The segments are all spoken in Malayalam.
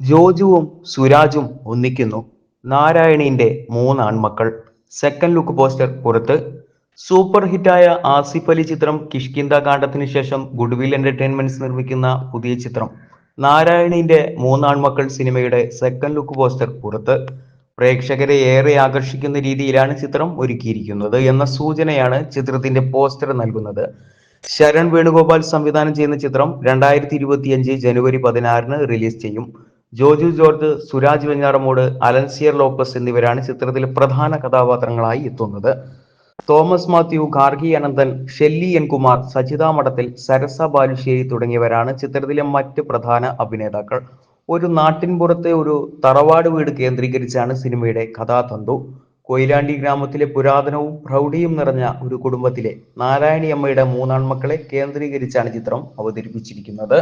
ജോജുവും സുരാജും ഒന്നിക്കുന്നു. നാരായണീന്റെ മൂന്ന് ആൺമക്കൾ. സെക്കൻഡ് ലുക്ക് പോസ്റ്റർ പുറത്ത്. സൂപ്പർ ഹിറ്റായ ആസിഫ് അലി ചിത്രം കിഷ്കിന്ത കാണ്ഡത്തിന് ശേഷം ഗുഡ്വിൽ എന്റർടൈൻമെന്റ്സ് നിർമ്മിക്കുന്ന പുതിയ ചിത്രം. നാരായണീന്റെ മൂന്നാൺമക്കൾ സിനിമയുടെ സെക്കൻഡ് ലുക്ക് പോസ്റ്റർ പുറത്ത്. പ്രേക്ഷകരെ ഏറെ ആകർഷിക്കുന്ന രീതിയിലാണ് ചിത്രം ഒരുക്കിയിരിക്കുന്നത് എന്ന സൂചനയാണ് ചിത്രത്തിന്റെ പോസ്റ്റർ നൽകുന്നത്. ശരൺ വേണുഗോപാൽ സംവിധാനം ചെയ്യുന്ന ചിത്രം രണ്ടായിരത്തി ഇരുപത്തിയഞ്ച് ജനുവരി പതിനാറിന് റിലീസ് ചെയ്യും. ജോജു ജോർജ് സുരാജ് വെഞ്ഞാറമൂട് അലൻസിയർ ലോപ്പസ് എന്നിവരാണ് ചിത്രത്തിൽ പ്രധാന കഥാപാത്രങ്ങളായി എത്തുന്നത്. തോമസ് മാത്യു ഗാർഗി അനന്തൻ ഷെല്ലി എൻ കുമാർ സജിത മഠത്തിൽ സരസ ബാലുശ്ശേരി തുടങ്ങിയവരാണ് ചിത്രത്തിലെ മറ്റ് പ്രധാന അഭിനേതാക്കൾ. ഒരു നാട്ടിൻപുറത്തെ ഒരു തറവാട് വീട് കേന്ദ്രീകരിച്ചാണ് സിനിമയുടെ കഥാതന്തു. കൊയിലാണ്ടി ഗ്രാമത്തിലെ പുരാതനവും പ്രൗഢിയും നിറഞ്ഞ ഒരു കുടുംബത്തിലെ നാരായണിയമ്മയുടെ മൂന്നാൺമക്കളെ കേന്ദ്രീകരിച്ചാണ് ചിത്രം അവതരിപ്പിച്ചിരിക്കുന്നത്.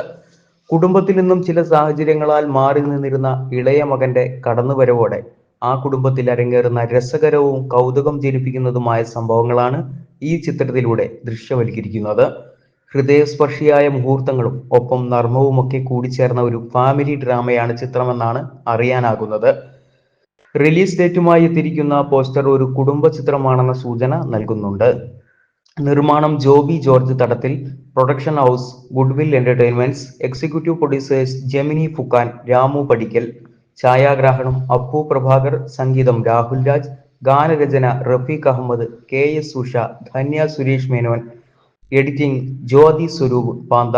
കുടുംബത്തിൽ നിന്നും ചില സാഹചര്യങ്ങളാൽ മാറി നിന്നിരുന്ന ഇളയ മകന്റെ കടന്നുവരവോടെ ആ കുടുംബത്തിൽ അരങ്ങേറുന്ന രസകരവും കൗതുകം ജനിപ്പിക്കുന്നതുമായ സംഭവങ്ങളാണ് ഈ ചിത്രത്തിലൂടെ ദൃശ്യവൽക്കരിക്കുന്നത്. ഹൃദയസ്പർശിയായ മുഹൂർത്തങ്ങളും ഒപ്പം നർമ്മവുമൊക്കെ കൂടിച്ചേർന്ന ഒരു ഫാമിലി ഡ്രാമയാണ് ചിത്രമെന്നാണ് അറിയാനാകുന്നത്. റിലീസ് ഡേറ്റുമായി എത്തിയിരിക്കുന്ന പോസ്റ്റർ ഒരു കുടുംബ ചിത്രമാണെന്ന സൂചന നൽകുന്നുണ്ട്. നിർമ്മാണം Joby George Thadathil production house Goodwill Entertainments executive producers Gemini Fukkan Ramu Padikkal ഛായാഗ്രാഹണം Appu Prabhakar സംഗീതം രാഹുൽ രാജ് ഗാനരചന Rafeeq Ahammed K S Usha Dhanya Suresh Menon editing Jyothi Swaroop Panda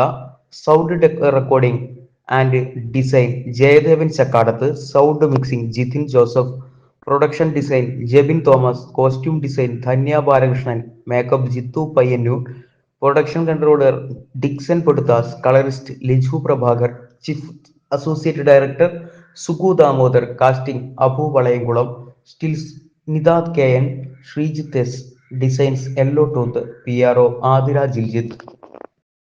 sound recording and design Jayadevan Chakkadath sound mixing Jithin Joseph production design Jebin Thomas costume design Dhanya Balakrishnan makeup Jithu Payyanur production controller Dixon Poduthas colourist Liju Prabhakar chief associate director Sugu Damodar casting Abu Valayamkulam stills Nithad K N Sreejith S designs Yellow Tooth P R O Athira Jiljith